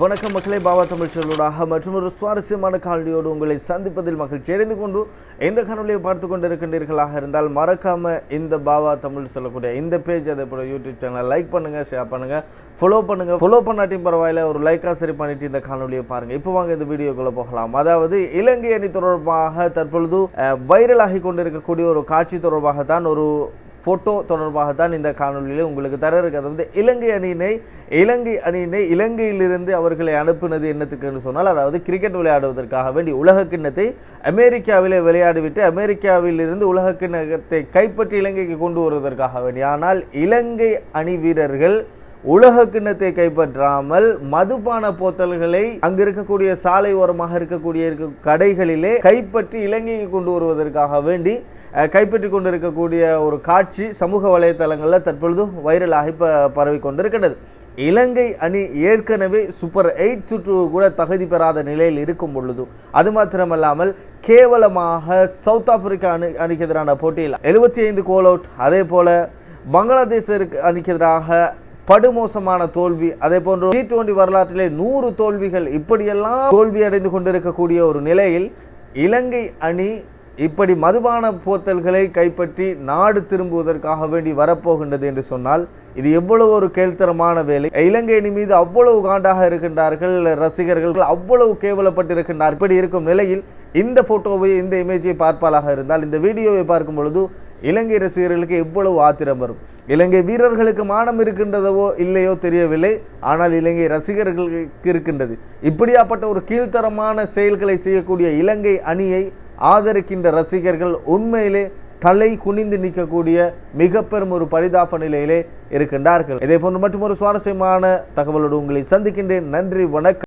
வணக்கம் மக்களே பாபா தமிழ் செல்வடாக மற்றும் ஒரு சுவாரஸ்யமான காணொலியோடு உங்களை சந்திப்பதில் மகிழ்ச்சி அடைந்து கொண்டு எந்த காணொலியை பார்த்து கொண்டிருக்கின்றீர்களாக இருந்தால் மறக்காமல் இந்த பாபா தமிழ் சொல்லக்கூடிய இந்த பேஜ் அதே போல் யூடியூப் சேனலை லைக் பண்ணுங்க ஷேர் பண்ணுங்கள் ஃபாலோ பண்ணுங்கள் ஃபாலோ பண்ணாட்டியும் பரவாயில்ல ஒரு லைக்காக சரி பண்ணிட்டு இந்த காணொலியை பாருங்கள் இப்போ வாங்க இந்த வீடியோக்குள்ளே போகலாம். அதாவது இலங்கை அணி தொடர்பாக தற்பொழுது வைரலாகி கொண்டிருக்கக்கூடிய ஒரு காட்சி தொடர்பாக தான் ஒரு ஃபோட்டோ தொடர்பாகத்தான் இந்த காணொலியில் உங்களுக்கு தர இருக்கிறது. வந்து இலங்கை அணியினை இலங்கை அணியினை இலங்கையிலிருந்து அவர்களை அனுப்பினது என்னத்துக்குன்னு சொன்னால் அதாவது கிரிக்கெட் விளையாடுவதற்காக வேண்டி உலக கிண்ணத்தை அமெரிக்காவிலே விளையாடிவிட்டு அமெரிக்காவிலிருந்து உலக கிண்ணத்தை கைப்பற்றி இலங்கைக்கு கொண்டு வருவதற்காக வேண்டி. ஆனால் இலங்கை அணி வீரர்கள் உலக கிண்ணத்தை கைப்பற்றாமல் மதுபான போத்தல்களை அங்கு இருக்கக்கூடிய சாலை ஓரமாக இருக்கக்கூடிய இருக்க கடைகளிலே கைப்பற்றி இலங்கைக்கு கொண்டு வருவதற்காக வேண்டி கைப்பற்றி கொண்டிருக்கக்கூடிய ஒரு காட்சி சமூக வலைத்தளங்களில் தற்பொழுது வைரலாகி ப பரவி கொண்டிருக்கின்றது. இலங்கை அணி ஏற்கனவே சூப்பர் எயிட் சுற்று கூட தகுதி பெறாத நிலையில் இருக்கும் பொழுதும் அது மாத்திரமல்லாமல் கேவலமாக சவுத் ஆப்பிரிக்கா அணி அணிக்கு எதிரான போட்டியில் எழுபத்தி ஐந்து கோல் அவுட் அதே போல் பங்களாதேஷருக்கு அணிக்கு எதிராக படுமோசமான தோல்வி அதே போன்று டி டுவெண்டி வரலாற்றிலே நூறு தோல்விகள் இப்படியெல்லாம் தோல்வி அடைந்து கொண்டிருக்கக்கூடிய ஒரு நிலையில் இலங்கை அணி இப்படி மதுபான போத்தல்களை கைப்பற்றி நாடு திரும்புவதற்காக வேண்டி வரப்போகின்றது என்று சொன்னால் இது எவ்வளவு ஒரு கேள்தரமான வேலை. இலங்கையின் மீது அவ்வளவு காண்டாக இருக்கின்றார்கள் ரசிகர்கள் அவ்வளவு கேவலப்பட்டிருக்கின்றார் இப்படி இருக்கும் நிலையில் இந்த போட்டோவை இந்த இமேஜை பார்ப்பாளாக இருந்தால் இந்த வீடியோவை பார்க்கும் பொழுது இலங்கை ரசிகர்களுக்கு எவ்வளவு ஆத்திரம் வரும். இலங்கை வீரர்களுக்கு மானம் இருக்கின்றதவோ இல்லையோ தெரியவில்லை. ஆனால் இலங்கை ரசிகர்களுக்கு இருக்கின்றது. இப்படியாப்பட்ட ஒரு கீழ்த்தரமான செயல்களை செய்யக்கூடிய இலங்கை அணியை ஆதரிக்கின்ற ரசிகர்கள் உண்மையிலே தலை குனிந்து நிற்கக்கூடிய மிக பெரும் ஒரு பரிதாப நிலையிலே இருக்கின்றார்கள். இதே போன்று மற்றும் ஒரு சுவாரஸ்யமான தகவலோடு உங்களை சந்திக்கின்றேன். நன்றி வணக்கம்.